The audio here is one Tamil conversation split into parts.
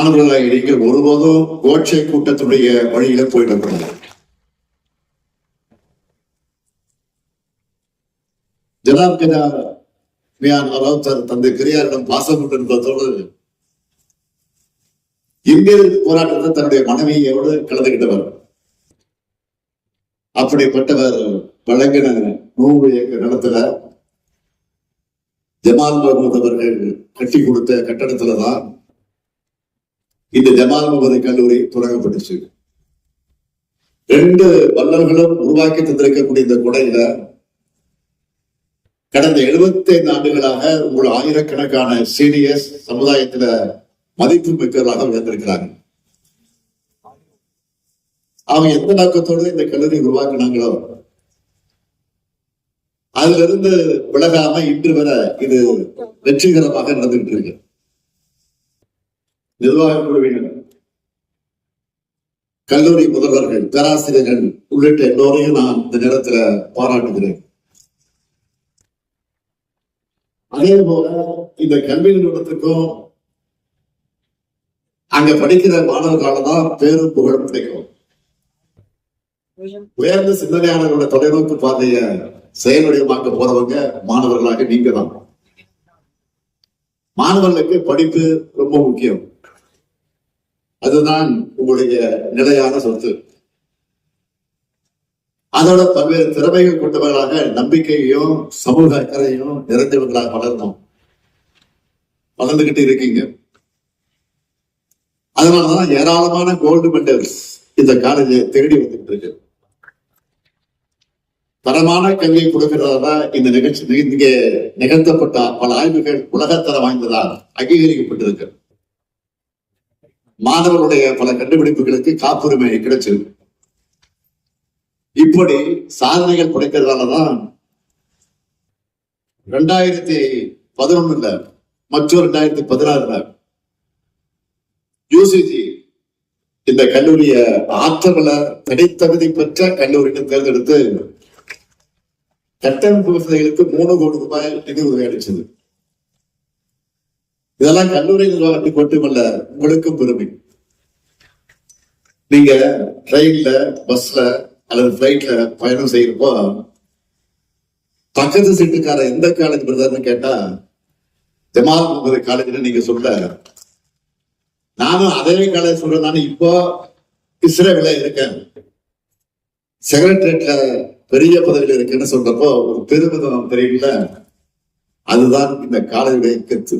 மாணவர்களாக நீங்கள் ஒருபோதும் கோட்சை கூட்டத்துடைய வழியில போயிடக்கூடாது ஜனாபிதா மியான் அராவ்தர் தந்தை பெரியாரிடம் பாசம் கொண்டிருப்பதோடு இந்திய போராட்டத்தை தன்னுடைய மனைவியோடு கலந்துகிட்டவர். அப்படிப்பட்டவர் வழங்கின நூறு ஏக்கர் நிலத்துல ஜமால் முகமது அவர்கள் கட்டி கொடுத்த கட்டடத்துலதான் இந்த ஜமால் முகமது கல்லூரி தொடங்கப்பட்டுச்சு. ரெண்டு வல்லர்களும் உருவாக்கி தந்திருக்கக்கூடிய இந்த குடையில கடந்த 75 ஆண்டுகளாக உங்கள் ஆயிரக்கணக்கான சீனியர்ஸ் சமுதாயத்துல மதிப்பு மிக்கவர்களாக உயர்ந்திருக்கிறாங்க. அவங்க எந்த நோக்கத்தோடு இந்த கல்லூரி உருவாக்குனாங்களோ அதுல இருந்து விலகாம இன்று வரை இது வெற்றிகரமாக நடந்துகிட்டு இருக்கு. நிர்வாக குழுவினர் கல்லூரி முதல்வர்கள் பேராசிரியர்கள் உள்ளிட்ட எல்லோரையும் நான் இந்த நேரத்துல பாராட்டுகிறேன். அதே போல இந்த கல்வி நிறுவனத்துக்கும் அங்க படிக்கிற மாணவர்களால தான் பேரும் புகழும் கிடைக்கும். உயர்ந்த சிந்தனையாளர்களோட தொலைநோக்கு பார்வைய செயல்வடிவமாக்க போறவங்க மாணவர்களாக நீங்க தான் மாணவர்களுக்கு படிப்பு ரொம்ப முக்கியம். அதுதான் உங்களுடைய நிலையான சொத்து. அதோட பல்வேறு திறமைகள் கொண்டவர்களாக நம்பிக்கையையும் சமூக அக்கறையும் நிறைந்தவர்களாக வளர்ந்தோம். வளர்ந்துகிட்டு இருக்கீங்க. அதனாலதான் ஏராளமான கோல்டு மெடல்ஸ் இந்த காலேஜை தேடி வந்துகிட்டு இருக்கு. தரமான கல்வியை கொடுக்கிறதா இந்த நிகழ்ச்சி இங்கே நிகழ்த்தப்பட்ட பல ஆய்வுகள் உலகத்தரம் வாய்ந்ததால் அங்கீகரிக்கப்பட்டிருக்கு. மாணவர்களுடைய பல கண்டுபிடிப்புகளுக்கு காப்புரிமை கிடைச்சிருக்கு. இப்படி சாதனைகள் படைக்கிறதாலதான் ரெண்டாயிரத்தி பதினொன்னுல மற்றும் ரெண்டாயிரத்தி பதினாறுல யூசிஜி இந்த கல்லூரிய ஆற்றல தனித்தகுதி பெற்ற கல்லூரிக்கு தேர்ந்தெடுத்து கட்டமைப்பு வசதிகளுக்கு மூணு கோடி ரூபாய் நிதி உதவி அளிச்சது. இதெல்லாம் கல்லூரி நிர்வாகத்துக்கு மட்டுமல்ல உங்களுக்கும் பெருமை. நீங்க ட்ரெயின்ல பஸ்ல அல்லது பிளைட்ல பயணம் செய்யறப்போ பக்கத்து சீட்டுக்கார எந்த காலேஜ் பிரதர்னு கேட்டா ஜமால் முகமது காலேஜ்னு நீங்க சொல்ல நானும் அதே காலேஜ் சொல்றேன். நான் இப்போ இஸ்ரேவில இருக்கேன். செக்ரட்டரியேட்ல பெரிய பதவியில் இருக்குன்னு சொல்றப்போ ஒரு பெருமிதம் தெரியல. அதுதான் இந்த காலேஜுடைய கத்து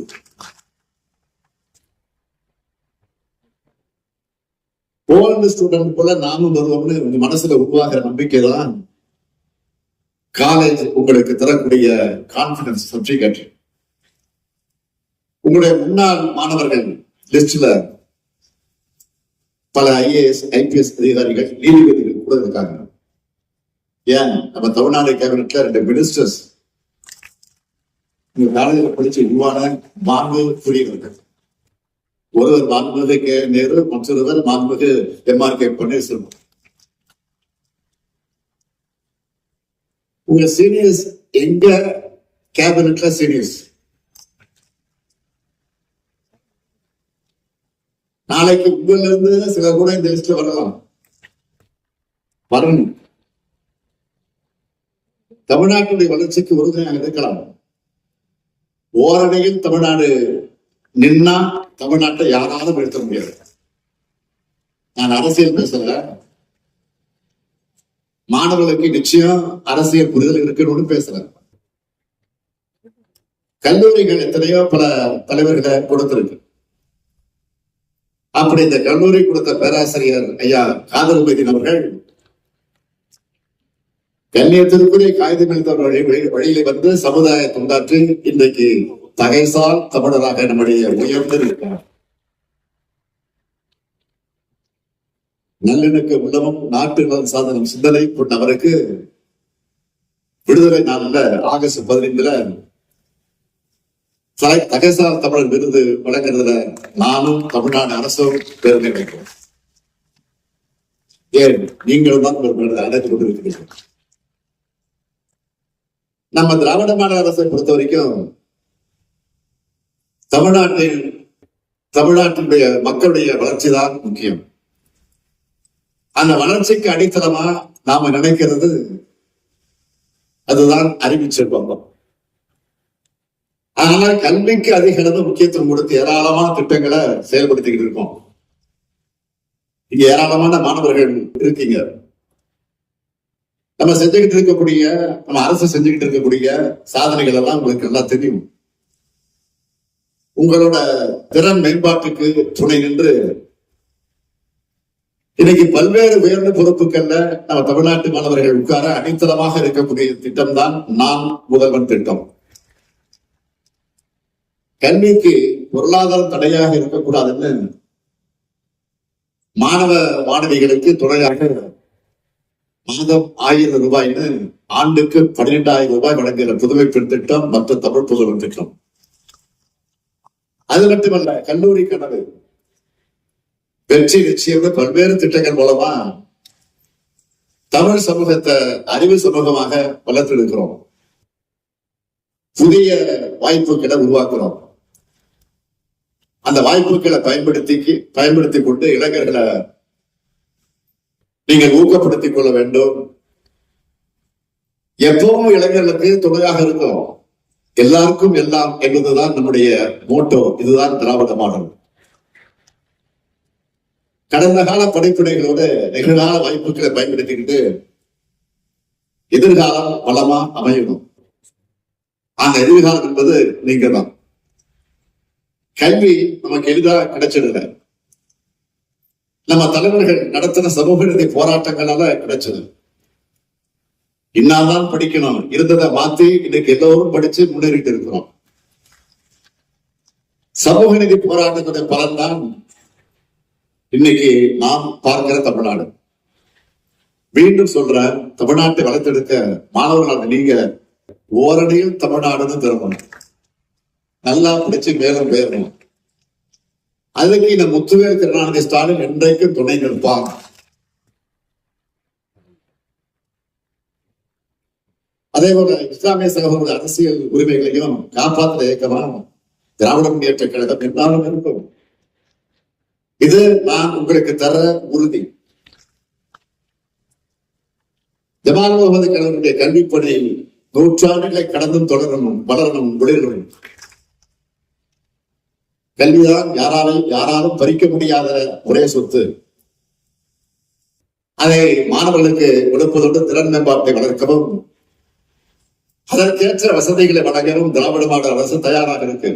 போலந்து ஸ்டூடெண்ட் போல நானும் வருவோம்னு உங்க மனசுல உருவாகிற நம்பிக்கை தான் காலேஜ் உங்களுக்கு தரக்கூடிய கான்பிடன்ஸ் சர்டிபிகேட் உங்களுடைய முன்னாள் மாணவர்கள் லிஸ்ட்ல பல ஐஏஎஸ் ஐபிஎஸ் அதிகாரிகள் நீதிபதிகள் கூட இருக்காங்க. ஏன்? நம்ம தமிழ்நாடு கேபினட்ல ரெண்டு மினிஸ்டர்ஸ் இந்த காலேஜில் படிச்சு உருவான மாண்பு புரியவர்கள் ஒருவர் மாண்புமிகு கே நேரு மற்றொருவர் மாண்புமிகு எம்ஆர் கே பன்னீர்செல்வம். உங்க சீனியர்ஸ் எங்க கேபினட்ல சீனியர்ஸ்? நாளைக்கு உங்கள இருந்து சில கூட இந்த லிஸ்ட்ல வரலாம். வரணும். தமிழ்நாட்டுடைய வளர்ச்சிக்கு உறுதுணையாக இருக்கலாம். ஓரணியில் தமிழ்நாடு நின்னா தமிழ்நாட்டை யாராலும் நிறுத்த முடியாது. நான் அரசியல் பேசல. மாணவர்களுக்கு நிச்சயம் அரசியல் புரிதல் இருக்கணும்னு பேசுறேன் கல்லூரிகள் எத்தனையோ பல தலைவர்களை கொடுத்திருக்கு. அப்படி இந்த கல்லூரி கொடுத்த பேராசிரியர் ஐயா காதல் உபயதீன் அவர்கள் கண்ணியத்திற்குரிய காகிதம் எழுத்தவர் வழி வந்து சமுதாய தொண்டாற்றி இன்றைக்கு தகைசால் தமிழராக நம்முடைய உயர்ந்திருக்கிறார் நல்லிணக்க உள்ளமும் நாட்டு நலன் சாதனம் சிந்தனை கொண்டவருக்கு விடுதலை நாள்ல ஆகஸ்ட் பதினைந்துல தலை- தகைசால் தமிழர் விருது வழங்குறதுல நானும் தமிழ்நாடு அரசும் பெருமை வைக்கிறோம் ஏன்? நீங்களும் தான் ஒரு விருதை அடைந்து கொண்டிருக்கிறீர்கள். நம்ம திராவிட மாநில அரசை பொறுத்த வரைக்கும் தமிழ்நாட்டில் தமிழ்நாட்டினுடைய மக்களுடைய வளர்ச்சி தான் முக்கியம். அந்த வளர்ச்சிக்கு அடித்தளமா நாம நினைக்கிறது அதுதான் அறிவு செல்வம் கல்விக்கு அதிக அளவு முக்கியத்துவம் கொடுத்து ஏராளமான திட்டங்களை செயல்படுத்திக்கிட்டு இருக்கோம். இங்க ஏராளமான மாணவர்கள் இருக்கீங்க. நம்ம செஞ்சுக்கிட்டு இருக்கக்கூடிய நம்ம அரசு செஞ்சுக்கிட்டு இருக்கக்கூடிய சாதனைகள் எல்லாம் உங்களுக்கு நல்லா தெரியும். உங்களோட திறன் மேம்பாட்டுக்கு துணை நின்று இன்னைக்கு பல்வேறு உயர்ந்த பொறுப்புகள்ல நம்ம தமிழ்நாட்டு மாணவர்கள் உட்கார அடித்தளமாக இருக்கக்கூடிய திட்டம் தான் நான் முதல்வன் திட்டம். கல்விக்கு பொருளாதாரம் தடையாக இருக்கக்கூடாதுன்னு மாணவ மாணவிகளுக்கு துணையாக மாதம் ஆயிரம் ரூபாய்னு ஆண்டுக்கு பன்னிரெண்டாயிரம் ரூபாய் வழங்குகிற புதுமை பெண் திட்டம் மற்ற தமிழ் புதுவன் திட்டம். அது மட்டுமல்ல கல்லூரி கனவு. வெற்றி நிச்சயம் பல்வேறு திட்டங்கள் மூலமா தமிழ் சமூகத்தை அறிவு சமூகமாக வளர்த்தெடுக்கிறோம். புதிய வாய்ப்புகளை உருவாக்குறோம். அந்த வாய்ப்புகளை பயன்படுத்தி பயன்படுத்திக் கொண்டு இளைஞர்களை நீங்கள் ஊக்கப்படுத்திக் கொள்ள வேண்டும். எப்பவும் இளைஞர்களுக்கு துணையாக இருக்கும் எல்லாருக்கும் எல்லாம் என்பதுதான் நம்முடைய மோட்டோ இதுதான் திராவிட மாடல் கடந்த கால படைப்புடைகளோட நிகழ்கால வாய்ப்புகளை பயன்படுத்திக்கிட்டு எதிர்காலம் வளமா அமையணும். அந்த எதிர்காலம் என்பது நீங்க தான் கல்வி நமக்கு எளிதா கிடைச்சிடல நம்ம தலைவர்கள் நடத்தின சமூக நீதி போராட்டங்களால கிடைச்சது. இன்னால்தான் படிக்கணும். இருந்ததை மாத்தி இன்னைக்கு எல்லோரும் படிச்சு முன்னேறிட்டு இருக்கிறோம். சமூக நீதி போராட்டத்துடைய பலன்தான் இன்னைக்கு நாம் பார்க்கிற தமிழ்நாடு. மீண்டும் சொல்ற தமிழ்நாட்டை வளர்த்தெடுக்க மாணவர்களான நீங்க ஓரணியில் தமிழ்நாடுன்னு திரும்பணும் நல்லா படிச்சு மேலும் பேரணும் அதுக்கு இந்த முத்துவேல் கருணாநிதி ஸ்டாலின் என்றைக்கும் துணை நிற்பான் அதே போல இஸ்லாமிய சகோதர அரசியல் உரிமைகளையும் காப்பாற்ற இயக்கமாக திராவிட முன்னேற்ற கழகம் என்னாலும் இருக்கும். இது நான் உங்களுக்கு தர உறுதி. ஜமால் முகமது கழகனுடைய கல்விப்பணி நூற்றாண்டுகளை கடந்தும் தொடரணும் வளரணும் ஒளிரணும் கல்விதான் யாராலும் யாராலும் பறிக்க முடியாத ஒரே சொத்து. அதை மாணவர்களுக்கு கொடுப்பதோடு திறன் மேம்பாட்டை வளர்க்கவும் அதற்கேற்ற வசதிகளை வழங்கவும் திராவிட மாடல் அரசு தயாராக இருக்கு.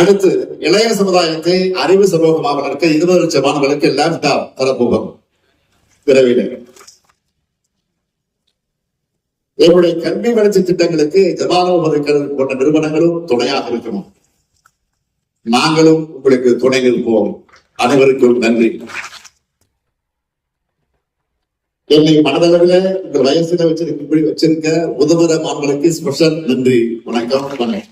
அடுத்து இளைய சமுதாயத்தை அறிவு சமூகமாக வளர்க்க இருபது லட்சம் மாணவர்களுக்கு லேப்டாப் தரப்போகும். விரைவில். எங்களுடைய கல்வி வளர்ச்சி திட்டங்களுக்கு ஜமானோ போன்ற நிறுவனங்களும் துணையாக இருக்கணும். நாங்களும் உங்களுக்கு துணை நிற்போம் அனைவருக்கும் நன்றி. என்னை மனதளவில் இந்த வயசுல வச்சிருக்க இப்படி வச்சிருக்க உதவுற மாணவர்களுக்கு ஸ்பெஷல் நன்றி. வணக்கம் வணக்கம்.